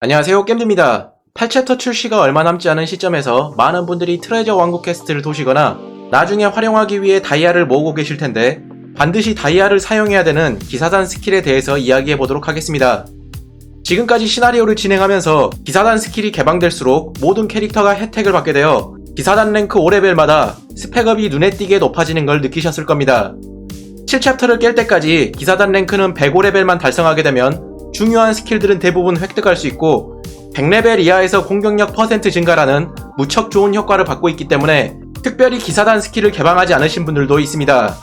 안녕하세요 겜드입니다 8챕터 출시가 얼마 남지 않은 시점에서 많은 분들이 트레저 왕국 퀘스트를 도시거나 나중에 활용하기 위해 다이아를 모으고 계실 텐데 반드시 다이아를 사용해야 되는 기사단 스킬에 대해서 이야기해 보도록 하겠습니다. 지금까지 시나리오를 진행하면서 기사단 스킬이 개방될수록 모든 캐릭터가 혜택을 받게 되어 기사단 랭크 5레벨마다 스펙업이 눈에 띄게 높아지는 걸 느끼셨을 겁니다. 7챕터를 깰 때까지 기사단 랭크는 105레벨만 달성하게 되면 중요한 스킬들은 대부분 획득할 수 있고 100레벨 이하에서 공격력 퍼센트 증가라는 무척 좋은 효과를 받고 있기 때문에 특별히 기사단 스킬을 개방하지 않으신 분들도 있습니다.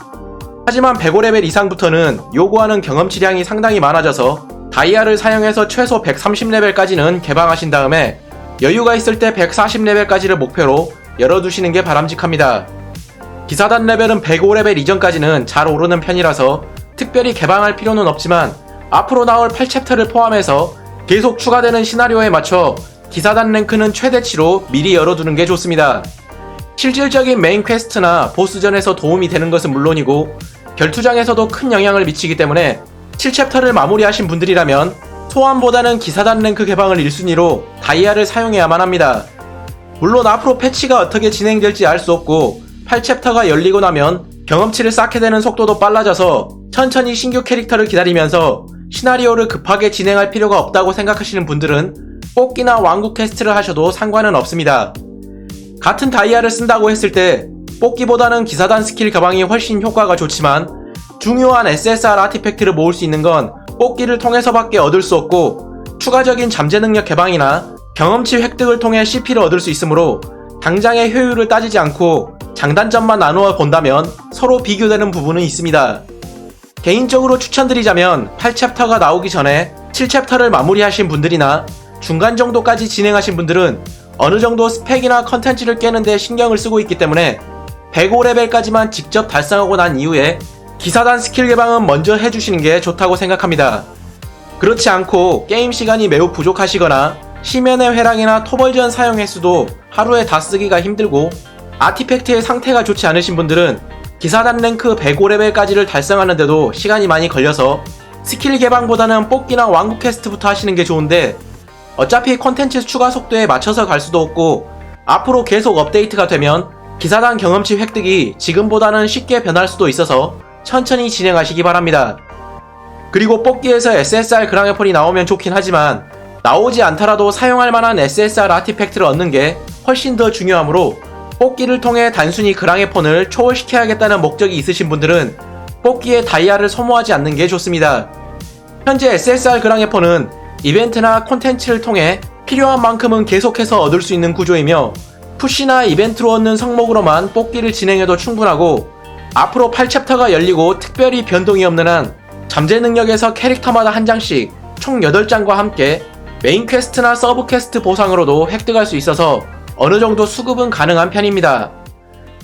하지만 105레벨 이상부터는 요구하는 경험치량이 상당히 많아져서 다이아를 사용해서 최소 130레벨까지는 개방하신 다음에 여유가 있을 때 140레벨까지를 목표로 열어두시는 게 바람직합니다. 기사단 레벨은 105레벨 이전까지는 잘 오르는 편이라서 특별히 개방할 필요는 없지만 앞으로 나올 8챕터를 포함해서 계속 추가되는 시나리오에 맞춰 기사단 랭크는 최대치로 미리 열어두는 게 좋습니다. 실질적인 메인 퀘스트나 보스전에서 도움이 되는 것은 물론이고 결투장에서도 큰 영향을 미치기 때문에 7챕터를 마무리하신 분들이라면 소환보다는 기사단 랭크 개방을 1순위로 다이아를 사용해야만 합니다. 물론 앞으로 패치가 어떻게 진행될지 알 수 없고 8챕터가 열리고 나면 경험치를 쌓게 되는 속도도 빨라져서 천천히 신규 캐릭터를 기다리면서 시나리오를 급하게 진행할 필요가 없다고 생각하시는 분들은 뽑기나 왕국 퀘스트를 하셔도 상관은 없습니다. 같은 다이아를 쓴다고 했을 때 뽑기보다는 기사단 스킬 가방이 훨씬 효과가 좋지만 중요한 SSR 아티팩트를 모을 수 있는 건 뽑기를 통해서밖에 얻을 수 없고 추가적인 잠재 능력 개방이나 경험치 획득을 통해 CP를 얻을 수 있으므로 당장의 효율을 따지지 않고 장단점만 나누어 본다면 서로 비교되는 부분은 있습니다. 개인적으로 추천드리자면 8챕터가 나오기 전에 7챕터를 마무리하신 분들이나 중간 정도까지 진행하신 분들은 어느 정도 스펙이나 컨텐츠를 깨는데 신경을 쓰고 있기 때문에 105레벨까지만 직접 달성하고 난 이후에 기사단 스킬 개방은 먼저 해주시는 게 좋다고 생각합니다. 그렇지 않고 게임 시간이 매우 부족하시거나 시면의 회랑이나 토벌전 사용 횟수도 하루에 다 쓰기가 힘들고 아티팩트의 상태가 좋지 않으신 분들은 기사단 랭크 105레벨까지를 달성하는데도 시간이 많이 걸려서 스킬 개방보다는 뽑기나 왕국 퀘스트부터 하시는 게 좋은데 어차피 콘텐츠 추가 속도에 맞춰서 갈 수도 없고 앞으로 계속 업데이트가 되면 기사단 경험치 획득이 지금보다는 쉽게 변할 수도 있어서 천천히 진행하시기 바랍니다. 그리고 뽑기에서 SSR 그랑에폰이 나오면 좋긴 하지만 나오지 않더라도 사용할 만한 SSR 아티팩트를 얻는 게 훨씬 더 중요하므로 뽑기를 통해 단순히 그랑에폰을 초월시켜야겠다는 목적이 있으신 분들은 뽑기에 다이아를 소모하지 않는 게 좋습니다. 현재 SSR 그랑에폰은 이벤트나 콘텐츠를 통해 필요한 만큼은 계속해서 얻을 수 있는 구조이며 푸시나 이벤트로 얻는 성목으로만 뽑기를 진행해도 충분하고 앞으로 8챕터가 열리고 특별히 변동이 없는 한 잠재 능력에서 캐릭터마다 한 장씩 총 8장과 함께 메인 퀘스트나 서브 퀘스트 보상으로도 획득할 수 있어서 어느 정도 수급은 가능한 편입니다.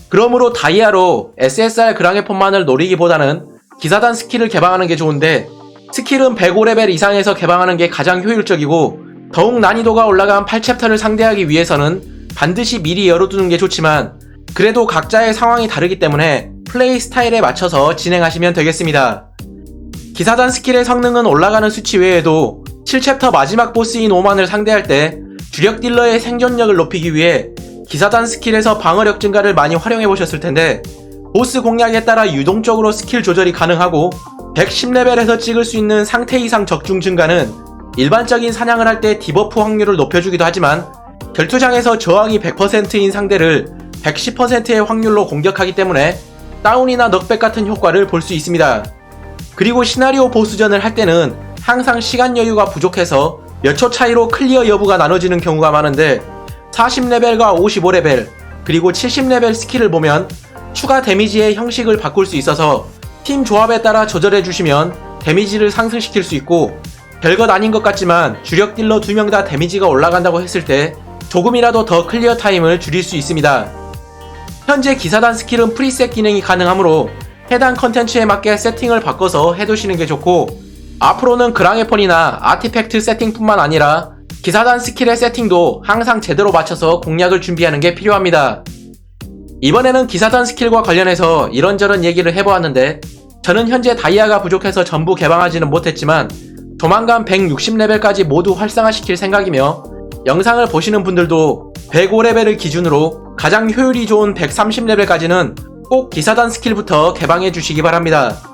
그러므로 다이아로 SSR 그랑의폰만을 노리기보다는 기사단 스킬을 개방하는 게 좋은데 스킬은 105레벨 이상에서 개방하는 게 가장 효율적이고 더욱 난이도가 올라간 8챕터를 상대하기 위해서는 반드시 미리 열어두는 게 좋지만 그래도 각자의 상황이 다르기 때문에 플레이 스타일에 맞춰서 진행하시면 되겠습니다. 기사단 스킬의 성능은 올라가는 수치 외에도 7챕터 마지막 보스인 오만을 상대할 때 주력 딜러의 생존력을 높이기 위해 기사단 스킬에서 방어력 증가를 많이 활용해 보셨을 텐데 보스 공략에 따라 유동적으로 스킬 조절이 가능하고 110레벨에서 찍을 수 있는 상태 이상 적중 증가는 일반적인 사냥을 할 때 디버프 확률을 높여주기도 하지만 결투장에서 저항이 100%인 상대를 110%의 확률로 공격하기 때문에 다운이나 넉백 같은 효과를 볼 수 있습니다. 그리고 시나리오 보스전을 할 때는 항상 시간 여유가 부족해서 몇 초 차이로 클리어 여부가 나눠지는 경우가 많은데 40레벨과 55레벨 그리고 70레벨 스킬을 보면 추가 데미지의 형식을 바꿀 수 있어서 팀 조합에 따라 조절해 주시면 데미지를 상승시킬 수 있고 별것 아닌 것 같지만 주력 딜러 2명 다 데미지가 올라간다고 했을 때 조금이라도 더 클리어 타임을 줄일 수 있습니다. 현재 기사단 스킬은 프리셋 기능이 가능하므로 해당 컨텐츠에 맞게 세팅을 바꿔서 해두시는 게 좋고 앞으로는 그랑에폰이나 아티팩트 세팅뿐만 아니라 기사단 스킬의 세팅도 항상 제대로 맞춰서 공략을 준비하는 게 필요합니다. 이번에는 기사단 스킬과 관련해서 이런저런 얘기를 해보았는데 저는 현재 다이아가 부족해서 전부 개방하지는 못했지만 조만간 160레벨까지 모두 활성화시킬 생각이며 영상을 보시는 분들도 105레벨을 기준으로 가장 효율이 좋은 130레벨까지는 꼭 기사단 스킬부터 개방해 주시기 바랍니다.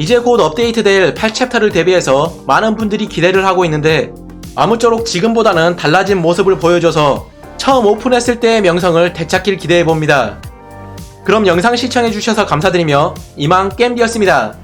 이제 곧 업데이트될 8챕터를 대비해서 많은 분들이 기대를 하고 있는데 아무쪼록 지금보다는 달라진 모습을 보여줘서 처음 오픈했을 때의 명성을 되찾길 기대해봅니다. 그럼 영상 시청해주셔서 감사드리며 이만 겜디였습니다.